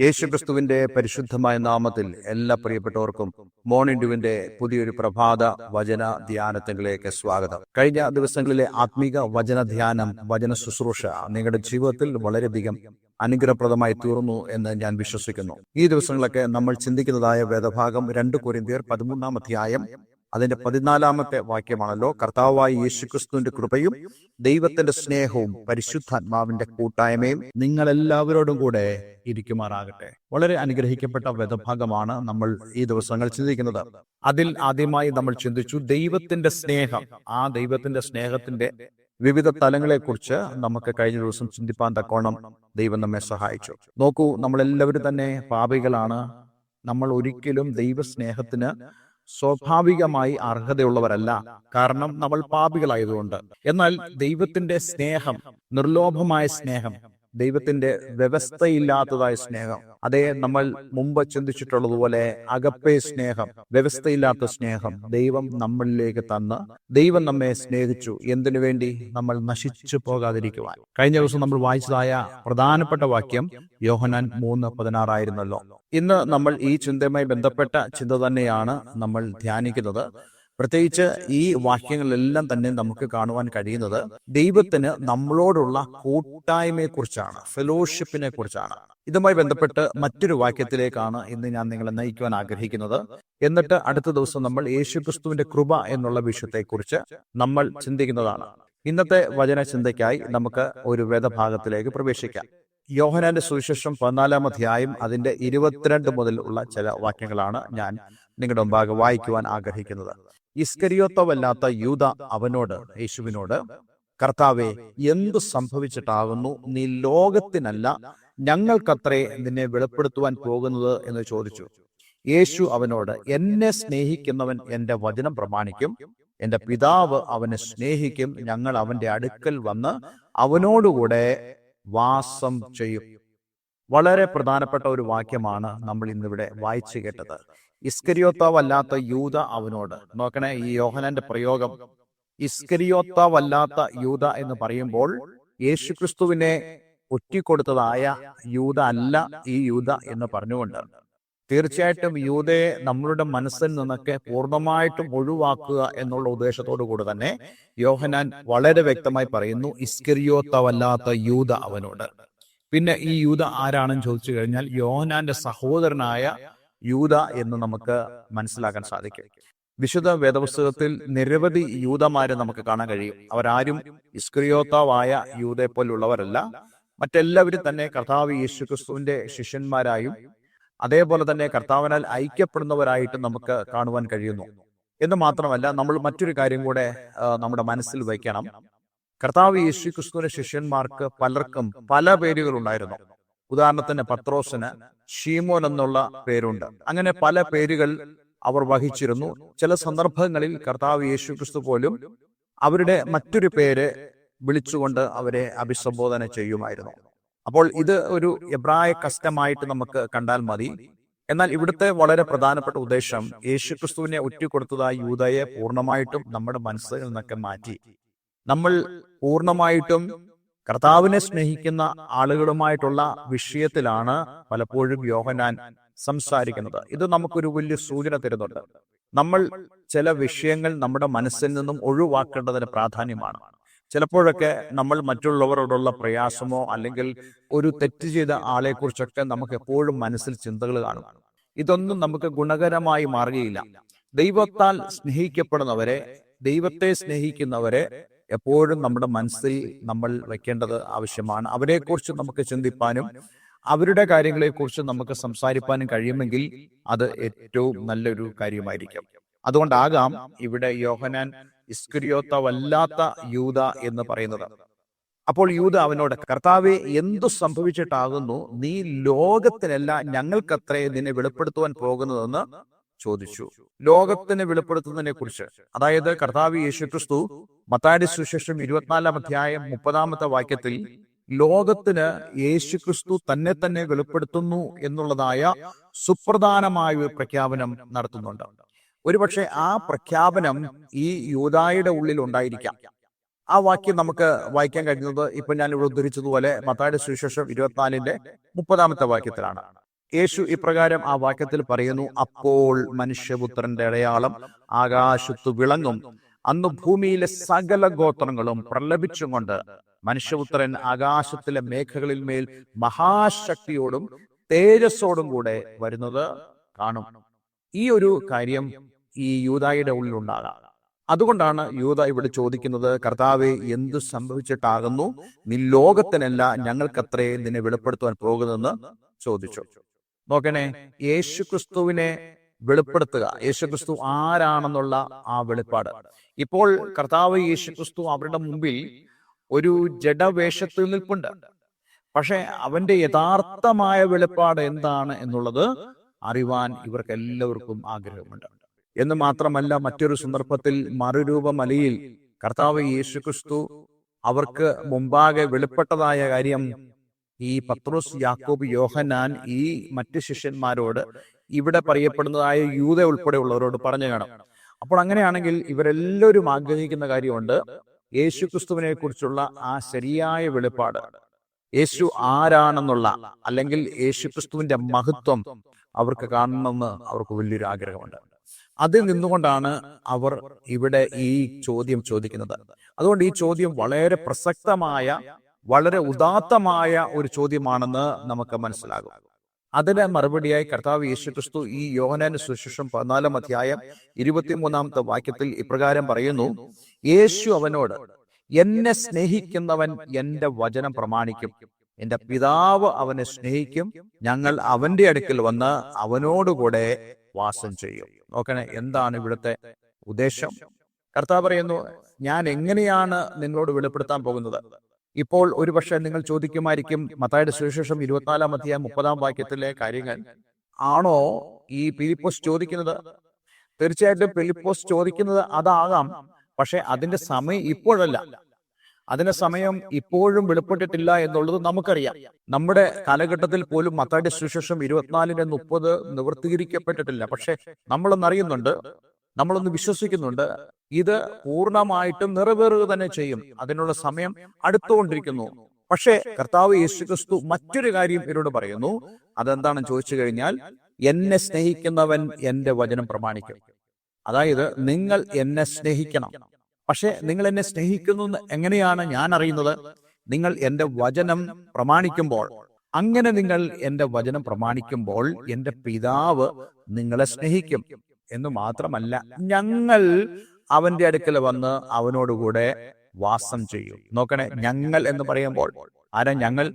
യേശുക്രിസ്തുവിന്റെ പരിശുദ്ധമായ നാമത്തിൽ എല്ലാ പ്രിയപ്പെട്ടവർക്കും മോർണിംഗ് ഡ്യൂവിന്റെ പുതിയൊരു പ്രഭാത വചന ധ്യാനത്തിലേക്ക് സ്വാഗതം. കഴിഞ്ഞ ദിവസങ്ങളിലെ ആത്മീക വചന ധ്യാനം വചന ശുശ്രൂഷ നിങ്ങളുടെ ജീവിതത്തിൽ വളരെയധികം അനുഗ്രഹപ്രദമായി തീർന്നു എന്ന് ഞാൻ വിശ്വസിക്കുന്നു. ഈ ദിവസങ്ങളൊക്കെ നമ്മൾ ചിന്തിക്കുന്നതായ വേദഭാഗം രണ്ട് കൊരിന്തിയർ പതിമൂന്നാം അധ്യായം അതിന്റെ പതിനാലാമത്തെ വാക്യമാണല്ലോ കർത്താവായ യേശുക്രിസ്തുവിന്റെ കൃപയും ദൈവത്തിന്റെ സ്നേഹവും പരിശുദ്ധാത്മാവിന്റെ കൂട്ടായ്മയും നിങ്ങൾ എല്ലാവരോടും കൂടെ ഇരിക്കുമാറാകട്ടെ. വളരെ അനുഗ്രഹിക്കപ്പെട്ട വേദഭാഗമാണ് നമ്മൾ ഈ ദിവസങ്ങൾ ചിന്തിക്കുന്നത്. അതിൽ ആദ്യമായി നമ്മൾ ചിന്തിച്ചു ദൈവത്തിന്റെ സ്നേഹം. ആ ദൈവത്തിന്റെ സ്നേഹത്തിന്റെ വിവിധ തലങ്ങളെക്കുറിച്ച് നമുക്ക് കഴിഞ്ഞ ദിവസം ചിന്തിപ്പാൻ തക്കോണം ദൈവം നമ്മെ സഹായിച്ചു. നോക്കൂ നമ്മളെല്ലാവരും തന്നെ പാപികളാണ്. നമ്മൾ ഒരിക്കലും ദൈവസ്നേഹത്തിന് സ്വാഭാവികമായി അർഹതയുള്ളവരല്ല. കാരണം നമ്മൾ പാപികളായതുകൊണ്ട്. എന്നാൽ ദൈവത്തിന്റെ സ്നേഹം നിർലോഭമായ സ്നേഹം ദൈവത്തിന്റെ വ്യവസ്ഥയില്ലാത്തതായ സ്നേഹം അതേ നമ്മൾ മുമ്പ് ചിന്തിച്ചിട്ടുള്ളതുപോലെ അകപ്പേ സ്നേഹം വ്യവസ്ഥയില്ലാത്ത സ്നേഹം ദൈവം നമ്മളിലേക്ക് തന്ന് ദൈവം നമ്മെ സ്നേഹിച്ചു. എന്തിനു വേണ്ടി? നമ്മൾ നശിച്ചു പോകാതിരിക്കുവാൻ. കഴിഞ്ഞ ദിവസം നമ്മൾ വായിച്ചതായ പ്രധാനപ്പെട്ട വാക്യം യോഹനാൻ മൂന്ന് പതിനാറായിരുന്നല്ലോ. ഇന്ന് നമ്മൾ ഈ ചിന്തയുമായി ബന്ധപ്പെട്ട ചിന്ത തന്നെയാണ് നമ്മൾ ധ്യാനിക്കുന്നത്. പ്രത്യേകിച്ച് ഈ വാക്യങ്ങളെല്ലാം തന്നെ നമുക്ക് കാണുവാൻ കഴിയുന്നത് ദൈവത്തിന് നമ്മളോടുള്ള കൂട്ടായ്മയെ കുറിച്ചാണ് ഫെലോഷിപ്പിനെ കുറിച്ചാണ്. ഇതുമായി ബന്ധപ്പെട്ട് മറ്റൊരു വാക്യത്തിലേക്കാണ് ഇന്ന് ഞാൻ നിങ്ങളെ നയിക്കുവാൻ ആഗ്രഹിക്കുന്നത്. എന്നിട്ട് അടുത്ത ദിവസം നമ്മൾ യേശുക്രിസ്തുവിന്റെ കൃപ എന്നുള്ള വിഷയത്തെക്കുറിച്ച് നമ്മൾ ചിന്തിക്കുന്നതാണ്. ഇന്നത്തെ വചന ചിന്തയ്ക്കായി നമുക്ക് ഒരു വേദഭാഗത്തിലേക്ക് പ്രവേശിക്കാം. യോഹനാന്റെ സുവിശേഷം പതിനാലാം അധ്യായം അതിന്റെ ഇരുപത്തിരണ്ട് മുതൽ ഉള്ള ചില വാക്യങ്ങളാണ് ഞാൻ നിങ്ങളുടെ മുമ്പാകെ വായിക്കുവാൻ ആഗ്രഹിക്കുന്നത്. ഇസ്കരിയോത്തവല്ലാത്ത യൂത അവനോട് യേശുവിനോട് കർത്താവെ എന്തു സംഭവിച്ചിട്ടാകുന്നു? നീ ലോകത്തിനല്ല ഞങ്ങൾക്കത്രേ നിന്നെ വെളിപ്പെടുത്തുവാൻ പോകുന്നത് എന്ന് ചോദിച്ചു. യേശു അവനോട് എന്നെ സ്നേഹിക്കുന്നവൻ എന്റെ വചനം പ്രമാണിക്കും. എന്റെ പിതാവ് അവനെ സ്നേഹിക്കും. ഞങ്ങൾ അവന്റെ അടുക്കൽ വന്ന് അവനോടുകൂടെ വാസം ചെയ്യും. വളരെ പ്രധാനപ്പെട്ട ഒരു വാക്യമാണ് നമ്മൾ ഇന്നിവിടെ വായിച്ചു കേട്ടത്. ഇസ്കരിയോത്താവല്ലാത്ത യൂത അവനോട്. നോക്കണേ ഈ യോഹനന്റെ പ്രയോഗം. ഇസ്കരിയോത്താവല്ലാത്ത യൂത എന്ന് പറയുമ്പോൾ യേശുക്രിസ്തുവിനെ ഒറ്റിക്കൊടുത്തതായ യൂത അല്ല ഈ യൂത എന്ന് പറഞ്ഞുകൊണ്ട്. തീർച്ചയായിട്ടും യൂതയെ നമ്മളുടെ മനസ്സിൽ നിന്നൊക്കെ പൂർണമായിട്ടും ഒഴിവാക്കുക എന്നുള്ള ഉദ്ദേശത്തോടു കൂടെ തന്നെ യോഹനാൻ വളരെ വ്യക്തമായി പറയുന്നു ഇസ്കരിയോത്തവല്ലാത്ത യൂത അവനോട്. പിന്നെ ഈ യൂത ആരാണെന്ന് ചോദിച്ചു കഴിഞ്ഞാൽ യോഹനാന്റെ സഹോദരനായ യൂത എന്ന് നമുക്ക് മനസ്സിലാക്കാൻ സാധിക്കും. വിശുദ്ധ വേദപുസ്തകത്തിൽ നിരവധി യൂതമാരെ നമുക്ക് കാണാൻ കഴിയും. അവരാരും ഇസ്ക്രിയോത്താവായ യൂതയെ പോലുള്ളവരല്ല. മറ്റെല്ലാവരും തന്നെ കർത്താവ് യേശു ക്രിസ്തുവിന്റെ ശിഷ്യന്മാരായും അതേപോലെ തന്നെ കർത്താവിനാൽ ഐക്യപ്പെടുന്നവരായിട്ടും നമുക്ക് കാണുവാൻ കഴിയുന്നു. എന്ന് മാത്രമല്ല നമ്മൾ മറ്റൊരു കാര്യം കൂടെ നമ്മുടെ മനസ്സിൽ വയ്ക്കണം. കർത്താവ് യേശു ക്രിസ്തുവിന്റെ ശിഷ്യന്മാർക്ക് പലർക്കും പല പേരുകൾ ഉണ്ടായിരുന്നു ഉദാഹരണത്തിന് പത്രോസിന് ഷീമോൻ എന്നുള്ള പേരുണ്ട്. അങ്ങനെ പല പേരുകൾ അവർ വഹിച്ചിരുന്നു. ചില സന്ദർഭങ്ങളിൽ കർത്താവ് യേശു ക്രിസ്തു പോലും അവരുടെ മറ്റൊരു പേര് വിളിച്ചുകൊണ്ട് അവരെ അഭിസംബോധന ചെയ്യുമായിരുന്നു. അപ്പോൾ ഇത് ഒരു എബ്രായ കസ്റ്റമായിട്ട് നമുക്ക് കണ്ടാൽ മതി. എന്നാൽ ഇവിടുത്തെ വളരെ പ്രധാനപ്പെട്ട ഉദ്ദേശം യേശു ക്രിസ്തുവിനെ ഒറ്റിക്കൊടുത്തതായി യൂതയെ പൂർണമായിട്ടും നമ്മുടെ മനസ്സിൽ നിന്നൊക്കെ മാറ്റി. നമ്മൾ പൂർണമായിട്ടും കർത്താവിനെ സ്നേഹിക്കുന്ന ആളുകളുമായിട്ടുള്ള വിഷയത്തിലാണ് പലപ്പോഴും യോഹനാൻ സംസാരിക്കുന്നത്. ഇത് നമുക്കൊരു വലിയ സൂചന തരുന്നുണ്ട്. നമ്മൾ ചില വിഷയങ്ങൾ നമ്മുടെ മനസ്സിൽ നിന്നും ഒഴിവാക്കേണ്ടതിന് പ്രാധാന്യമാണ്. ചിലപ്പോഴൊക്കെ നമ്മൾ മറ്റുള്ളവരോടുള്ള പ്രയാസമോ അല്ലെങ്കിൽ ഒരു തെറ്റ് ചെയ്ത ആളെ കുറിച്ചൊക്കെ നമുക്ക് എപ്പോഴും മനസ്സിൽ ചിന്തകൾ കാണും. ഇതൊന്നും നമുക്ക് ഗുണകരമായി മാറുകയില്ല. ദൈവത്താൽ സ്നേഹിക്കപ്പെടുന്നവരെ ദൈവത്തെ സ്നേഹിക്കുന്നവരെ എപ്പോഴും നമ്മുടെ മനസ്സിൽ നമ്മൾ വെക്കേണ്ടത് ആവശ്യമാണ്. അവരെക്കുറിച്ച് നമുക്ക് ചിന്തിപ്പാനും അവരുടെ കാര്യങ്ങളെക്കുറിച്ച് നമുക്ക് സംസാരിപ്പാനും കഴിയുമെങ്കിൽ അത് ഏറ്റവും നല്ലൊരു കാര്യമായിരിക്കും. അതുകൊണ്ടാകാം ഇവിടെ യോഹനാൻ ഇസ്കുരിയോത്തവല്ലാത്ത യൂത എന്ന് പറയുന്നത്. അപ്പോൾ യൂത അവനോട് കർത്താവെ എന്തു സംഭവിച്ചിട്ടാകുന്നു? നീ ലോകത്തിനല്ല ഞങ്ങൾക്കത്രേ നിന്നെ വെളിപ്പെടുത്തുവാൻ പോകുന്നതെന്ന് ചോദിച്ചു. ലോകത്തിന് വെളിപ്പെടുത്തുന്നതിനെ കുറിച്ച് അതായത് കർത്താവ് യേശു ക്രിസ്തു മത്താടി സുശേഷം ഇരുപത്തിനാലാം അധ്യായം മുപ്പതാമത്തെ വാക്യത്തിൽ ലോകത്തിന് യേശു ക്രിസ്തു തന്നെ തന്നെ വെളിപ്പെടുത്തുന്നു എന്നുള്ളതായ സുപ്രധാനമായ ഒരു പ്രഖ്യാപനം നടത്തുന്നുണ്ട്. ഒരുപക്ഷെ ആ പ്രഖ്യാപനം ഈ യൂതായുടെ ഉള്ളിൽ ഉണ്ടായിരിക്കാം. ആ വാക്യം നമുക്ക് വായിക്കാൻ കഴിയുന്നത് ഇപ്പൊ ഞാൻ ഇവിടെ ഉദ്ധരിച്ചതുപോലെ മത്തായുടെ സുവിശേഷം ഇരുപത്തിനാലിന്റെ മുപ്പതാമത്തെ വാക്യത്തിലാണ്. യേശു ഇപ്രകാരം ആ വാക്യത്തിൽ പറയുന്നു അപ്പോൾ മനുഷ്യപുത്രന്റെ അടയാളം ആകാശത്തു വിളങ്ങും അന്ന് ഭൂമിയിലെ സകല ഗോത്രങ്ങളും പ്രലപിച്ചുകൊണ്ട് മനുഷ്യപുത്രൻ ആകാശത്തിലെ മേഘകളിൽ മേൽ മഹാശക്തിയോടും തേജസ്സോടും കൂടെ വരുന്നത് കാണും. ഈ ഒരു കാര്യം ഈ യൂതായുടെ ഉള്ളിൽ ഉണ്ടാകാം. അതുകൊണ്ടാണ് യൂത ഇവിടെ ചോദിക്കുന്നത് കർത്താവെ എന്തു സംഭവിച്ചിട്ടാകുന്നു? നീ ലോകത്തിനല്ല ഞങ്ങൾക്കത്രേ നിന്നെ വെളിപ്പെടുത്തുവാൻ പോകുന്നതെന്ന്? ചോദിച്ചു. നോക്കണേ യേശുക്രിസ്തുവിനെ വെളിപ്പെടുത്തുക. യേശു ക്രിസ്തു ആരാണെന്നുള്ള ആ വെളിപ്പാട്. ഇപ്പോൾ കർത്താവ് യേശുക്രിസ്തു അവരുടെ മുമ്പിൽ ഒരു ജഡവേഷത്തിൽ നിൽപ്പുണ്ട്. പക്ഷെ അവന്റെ യഥാർത്ഥമായ വെളിപ്പാട് എന്താണ് എന്നുള്ളത് അറിവാൻ ഇവർക്ക് എല്ലാവർക്കും ആഗ്രഹമുണ്ട്. എന്ന് മാത്രമല്ല മറ്റൊരു സന്ദർഭത്തിൽ മറുരൂപ മലയിൽ കർത്താവ് യേശുക്രിസ്തു അവർക്ക് മുമ്പാകെ വെളിപ്പെട്ടതായ കാര്യം ഈ പത്രോസ് യാക്കോബ് യോഹനാൻ ഈ മറ്റ് ശിഷ്യന്മാരോട് ഇവിടെ പറയപ്പെടുന്നതായ യൂത ഉൾപ്പെടെയുള്ളവരോട് പറഞ്ഞു കാണാം. അപ്പോൾ അങ്ങനെയാണെങ്കിൽ ഇവരെല്ലാവരും ആഗ്രഹിക്കുന്ന കാര്യമുണ്ട് യേശു ക്രിസ്തുവിനെ കുറിച്ചുള്ള ആ ശരിയായ വെളിപ്പാട്. യേശു ആരാണെന്നുള്ള അല്ലെങ്കിൽ യേശു ക്രിസ്തുവിന്റെ മഹത്വം അവർക്ക് കാണണമെന്ന് അവർക്ക് വലിയൊരു ആഗ്രഹമുണ്ട്. അതിൽ നിന്നുകൊണ്ടാണ് അവർ ഇവിടെ ഈ ചോദ്യം ചോദിക്കുന്നത്. അതുകൊണ്ട് ഈ ചോദ്യം വളരെ പ്രസക്തമായ വളരെ ഉദാത്തമായ ഒരു ചോദ്യമാണെന്ന് നമുക്ക് മനസ്സിലാകും. അതിന് മറുപടിയായി കർത്താവ് യേശു ക്രിസ്തു ഈ യോഹനാന് സുശേഷം പതിനാലാം അധ്യായം ഇരുപത്തിമൂന്നാമത്തെ വാക്യത്തിൽ ഇപ്രകാരം പറയുന്നു യേശു അവനോട് എന്നെ സ്നേഹിക്കുന്നവൻ എന്റെ വചനം പ്രമാണിക്കും. എന്റെ പിതാവ് അവനെ സ്നേഹിക്കും. ഞങ്ങൾ അവന്റെ അടുക്കൽ വന്ന് അവനോടുകൂടെ വാസം ചെയ്യും. നോക്കണേ എന്താണ് ഇവിടുത്തെ ഉദ്ദേശം? കർത്താവ് പറയുന്നു ഞാൻ എങ്ങനെയാണ് നിങ്ങളോട് വെളിപ്പെടുത്താൻ പോകുന്നത്? ഇപ്പോൾ ഒരുപക്ഷെ നിങ്ങൾ ചോദിക്കുമായിരിക്കും മത്തായുടെ സുവിശേഷം ഇരുപത്തിനാലാം അധ്യായം മുപ്പതാം വാക്യത്തിലെ കാര്യങ്ങൾ. ആണോ ഈ പിലിപ്പോസ് ചോദിക്കുന്നത്? തീർച്ചയായിട്ടും പിലിപ്പോസ് ചോദിക്കുന്നത് അതാകാം പക്ഷെ അതിന്റെ സമയം ഇപ്പോഴല്ല. അതിന്റെ സമയം ഇപ്പോഴും വെളിപ്പെട്ടിട്ടില്ല എന്നുള്ളത് നമുക്കറിയാം. നമ്മുടെ കാലഘട്ടത്തിൽ പോലും മത്തായുടെ സുശേഷം ഇരുപത്തിനാലിന്റെ മുപ്പത് നിവർത്തീകരിക്കപ്പെട്ടിട്ടില്ല. പക്ഷെ നമ്മളൊന്ന് അറിയുന്നുണ്ട് നമ്മളൊന്ന് വിശ്വസിക്കുന്നുണ്ട് ഇത് പൂർണമായിട്ടും നിറവേറുക തന്നെ ചെയ്യും. അതിനുള്ള സമയം അടുത്തുകൊണ്ടിരിക്കുന്നു. പക്ഷേ കർത്താവ് യേശു ക്രിസ്തു മറ്റൊരു കാര്യം ഇവരോട് പറയുന്നു. അതെന്താണെന്ന് ചോദിച്ചു കഴിഞ്ഞാൽ എന്നെ സ്നേഹിക്കുന്നവൻ എന്റെ വചനം പ്രമാണിക്കും. അതായത് നിങ്ങൾ എന്നെ സ്നേഹിക്കണം. പക്ഷെ നിങ്ങൾ എന്നെ സ്നേഹിക്കുന്നു എങ്ങനെയാണ് ഞാൻ അറിയുന്നത്? നിങ്ങൾ എന്റെ വചനം പ്രമാണിക്കുമ്പോൾ. അങ്ങനെ നിങ്ങൾ എന്റെ വചനം പ്രമാണിക്കുമ്പോൾ എന്റെ പിതാവ് നിങ്ങളെ സ്നേഹിക്കും. എന്ന് മാത്രമല്ല ഞങ്ങൾ അവന്റെ അടുക്കൽ വന്ന് അവനോടുകൂടെ വാസം ചെയ്യും. നോക്കണേ ഞങ്ങൾ എന്ന് പറയുമ്പോൾ ആരാ ഞങ്ങൾ?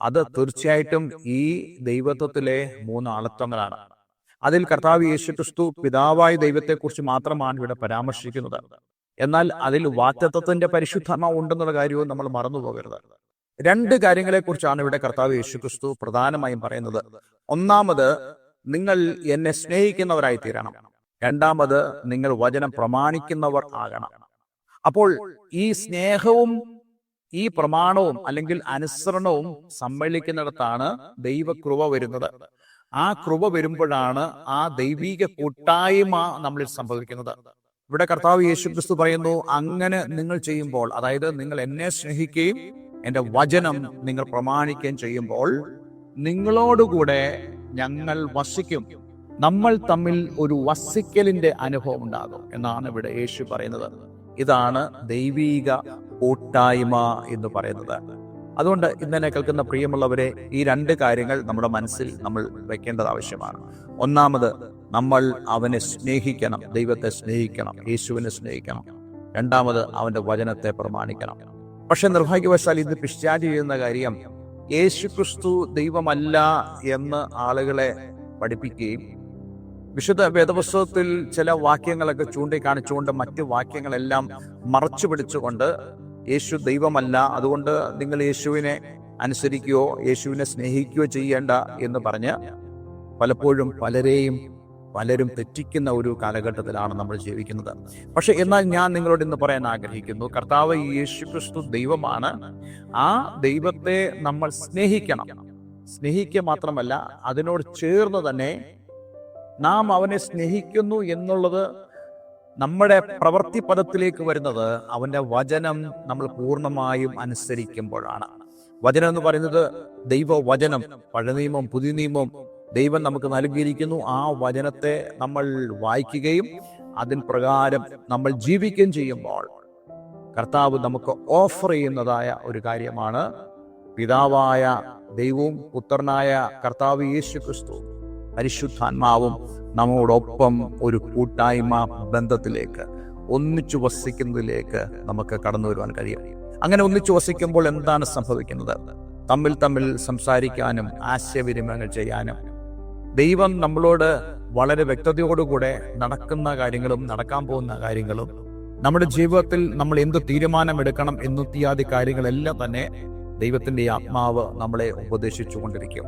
അത് തീർച്ചയായിട്ടും ഈ ദൈവത്വത്തിലെ മൂന്ന് ആളത്വങ്ങളാണ്. അതിൽ കർത്താവ് യേശു ക്രിസ്തു പിതാവായ ദൈവത്തെക്കുറിച്ച് മാത്രമാണ് ഇവിടെ പരാമർശിക്കുന്നത്. എന്നാൽ അതിൽ വാറ്റത്വത്തിന്റെ പരിശുദ്ധമ ഉണ്ടെന്നുള്ള കാര്യവും നമ്മൾ മറന്നു പോകരുത്. രണ്ട് കാര്യങ്ങളെക്കുറിച്ചാണ് ഇവിടെ കർത്താവ് യേശു ക്രിസ്തു പ്രധാനമായും പറയുന്നത്. ഒന്നാമത് നിങ്ങൾ എന്നെ സ്നേഹിക്കുന്നവരായി തീരണം രണ്ടാമത് നിങ്ങൾ വചനം പ്രമാണിക്കുന്നവർ ആകണം. അപ്പോൾ ഈ സ്നേഹവും ഈ പ്രമാണവും അല്ലെങ്കിൽ അനുസരണവും സമ്മേളിക്കുന്നിടത്താണ് ദൈവകൃപ വരുന്നത്. ആ കൃപ വരുമ്പോഴാണ് ആ ദൈവീക കൂട്ടായ്മ നമ്മളിൽ സംഭവിക്കുന്നത്. ഇവിടെ കർത്താവ് യേശു ക്രിസ്തു പറയുന്നു അങ്ങനെ നിങ്ങൾ ചെയ്യുമ്പോൾ അതായത് നിങ്ങൾ എന്നെ സ്നേഹിക്കുകയും എന്റെ വചനം നിങ്ങൾ പ്രമാണിക്കുകയും ചെയ്യുമ്പോൾ നിങ്ങളോടുകൂടെ ഞങ്ങൾ വസിക്കും. നമ്മൾ തമ്മിൽ ഒരു വസിക്കലിന്റെ അനുഭവം ഉണ്ടാകും എന്നാണ് ഇവിടെ യേശു പറയുന്നത്. ഇതാണ് ദൈവീക കൂട്ടായ്മ എന്ന് പറയുന്നത്. അതുകൊണ്ട് ഇന്നലെ കേൾക്കുന്ന പ്രിയമുള്ളവരെ ഈ രണ്ട് കാര്യങ്ങൾ നമ്മുടെ മനസ്സിൽ നമ്മൾ വെക്കേണ്ടത് ആവശ്യമാണ്. ഒന്നാമത് നമ്മൾ അവനെ സ്നേഹിക്കണം. ദൈവത്തെ സ്നേഹിക്കണം. യേശുവിനെ സ്നേഹിക്കണം. രണ്ടാമത് അവന്റെ വചനത്തെ പ്രമാണിക്കണം. പക്ഷെ നിർഭാഗ്യവശാൽ ഇത് പിശ്ചാജ് ചെയ്യുന്ന കാര്യം യേശു ക്രിസ്തു ദൈവമല്ല എന്ന് ആളുകളെ പഠിപ്പിക്കുകയും വിശുദ്ധ വേദപുസ്തകത്തിൽ ചില വാക്യങ്ങളൊക്കെ ചൂണ്ടിക്കാണിച്ചുകൊണ്ട് മറ്റ് വാക്യങ്ങളെല്ലാം മറച്ചു പിടിച്ചുകൊണ്ട് യേശു ദൈവമല്ല അതുകൊണ്ട് നിങ്ങൾ യേശുവിനെ അനുസരിക്കുകയോ യേശുവിനെ സ്നേഹിക്കുകയോ ചെയ്യേണ്ട എന്ന് പറഞ്ഞ് പലപ്പോഴും പലരെയും പലരും തെറ്റിക്കുന്ന ഒരു കാലഘട്ടത്തിലാണ് നമ്മൾ ജീവിക്കുന്നത്. പക്ഷെ എന്നാൽ ഞാൻ നിങ്ങളോട് ഇന്ന് പറയാൻ ആഗ്രഹിക്കുന്നു കർത്താവ് യേശു ക്രിസ്തു ദൈവമാണ്. ആ ദൈവത്തെ നമ്മൾ സ്നേഹിക്കണം. സ്നേഹിക്കുക മാത്രമല്ല അതിനോട് ചേർന്ന് തന്നെ നാം അവനെ സ്നേഹിക്കുന്നു എന്നുള്ളത് നമ്മുടെ പ്രവൃത്തി പദത്തിലേക്ക് വരുന്നത് അവന്റെ വചനം നമ്മൾ പൂർണമായും അനുസരിക്കുമ്പോഴാണ്. വചനം എന്ന് പറയുന്നത് ദൈവ വചനം പഴയ നിയമം പുതിയ നിയമം ദൈവം നമുക്ക് നൽകിയിരിക്കുന്നു ആ വചനത്തെ നമ്മൾ വായിക്കുകയും അതിൻ പ്രകാരം നമ്മൾ ജീവിക്കുകയും ചെയ്യുമ്പോൾ കർത്താവ് നമുക്ക് ഓഫർ ചെയ്യുന്നതായ ഒരു കാര്യമാണ്. പിതാവായ ദൈവവും പുത്രനായ കർത്താവ് യേശു ക്രിസ്തു പരിശുദ്ധാത്മാവും നമ്മോടൊപ്പം ഒരു കൂട്ടായ്മ ബന്ധത്തിലേക്ക് ഒന്നിച്ചു വസിക്കുന്നതിലേക്ക് നമുക്ക് കടന്നു വരുവാൻ കഴിയും. അങ്ങനെ ഒന്നിച്ചു വസിക്കുമ്പോൾ എന്താണ് സംഭവിക്കുന്നത്? തമ്മിൽ തമ്മിൽ സംസാരിക്കാനും ആശയവിനിമയങ്ങൾ ചെയ്യാനും ദൈവം നമ്മളോട് വളരെ വ്യക്തതയോടുകൂടെ നടക്കുന്ന കാര്യങ്ങളും നടക്കാൻ പോകുന്ന കാര്യങ്ങളും നമ്മുടെ ജീവിതത്തിൽ നമ്മൾ എന്ത് തീരുമാനമെടുക്കണം എന്നിത്യാദി കാര്യങ്ങളെല്ലാം തന്നെ ദൈവത്തിന്റെ ആത്മാവ് നമ്മളെ ഉപദേശിച്ചു കൊണ്ടിരിക്കും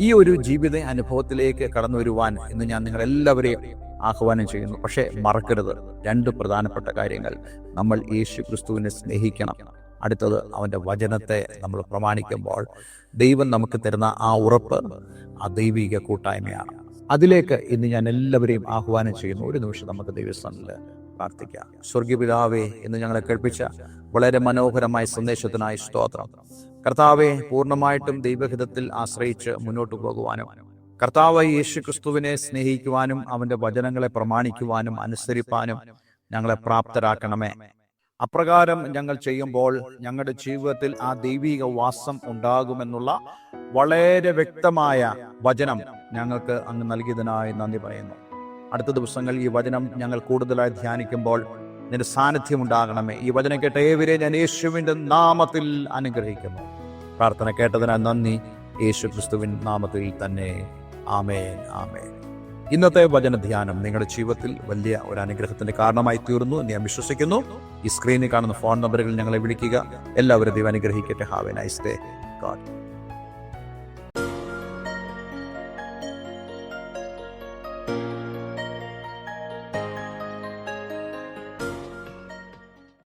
ഈ ഒരു ജീവിത അനുഭവത്തിലേക്ക് കടന്നു വരുവാൻ ഇന്ന് ഞാൻ നിങ്ങളെല്ലാവരെയും ആഹ്വാനം ചെയ്യുന്നു. പക്ഷേ മറക്കരുത്. രണ്ട് പ്രധാനപ്പെട്ട കാര്യങ്ങൾ. നമ്മൾ യേശു ക്രിസ്തുവിനെ സ്നേഹിക്കണം. അടുത്തത് അവന്റെ വചനത്തെ നമ്മൾ പ്രമാണിക്കുമ്പോൾ ദൈവം നമുക്ക് തരുന്ന ആ ഉറപ്പ് ആ ദൈവിക കൂട്ടായ്മയാണ്. അതിലേക്ക് ഇന്ന് ഞാൻ എല്ലാവരെയും ആഹ്വാനം ചെയ്യുന്നു. ഒരു നിമിഷം നമുക്ക് ദൈവസ്ഥാനിൽ പ്രാർത്ഥിക്കാം. സ്വർഗീയപിതാവേ എന്ന് ഞങ്ങളെ കേൾപ്പിച്ച വളരെ മനോഹരമായ സന്ദേശത്തിനായി സ്തോത്രം. കർത്താവെ പൂർണമായിട്ടും ദൈവഹിതത്തിൽ ആശ്രയിച്ച് മുന്നോട്ട് പോകുവാനും കർത്താവ് യേശു ക്രിസ്തുവിനെ സ്നേഹിക്കുവാനും അവന്റെ വചനങ്ങളെ പ്രമാണിക്കുവാനും അനുസരിപ്പാനും ഞങ്ങളെ പ്രാപ്തരാക്കണമേ. അപ്രകാരം ഞങ്ങൾ ചെയ്യുമ്പോൾ ഞങ്ങളുടെ ജീവിതത്തിൽ ആ ദൈവിക വാസം ഉണ്ടാകുമെന്നുള്ള വളരെ വ്യക്തമായ വചനം ഞങ്ങൾക്ക് അങ്ങ് നൽകിയതിനായി നന്ദി പറയുന്നു. അടുത്ത ദിവസങ്ങൾ ഈ വചനം ഞങ്ങൾ കൂടുതലായി ധ്യാനിക്കുമ്പോൾ നിന്റെ സാന്നിധ്യം ഉണ്ടാകണമേ. ഈ വചനം കേട്ട ഏവരെ ഞാൻ യേശുവിന്റെ നാമത്തിൽ അനുഗ്രഹിക്കുന്നു. പ്രാർത്ഥന കേട്ടതിനാൽ നന്ദി. യേശു ക്രിസ്തുവിൻ നാമത്തിൽ തന്നെ. ആമേൻ. ആമേൻ. ഇന്നത്തെ വചനധ്യാനം നിങ്ങളുടെ ജീവിതത്തിൽ വലിയ ഒരു അനുഗ്രഹത്തിന്റെ കാരണമായി തീർന്നു എന്ന് ഞാൻ വിശ്വസിക്കുന്നു. ഈ സ്ക്രീനിൽ കാണുന്ന ഫോൺ നമ്പറുകൾ ഞങ്ങളെ വിളിക്കുക. എല്ലാവരും ദൈവം അനുഗ്രഹിക്കട്ടെ. Have A nice day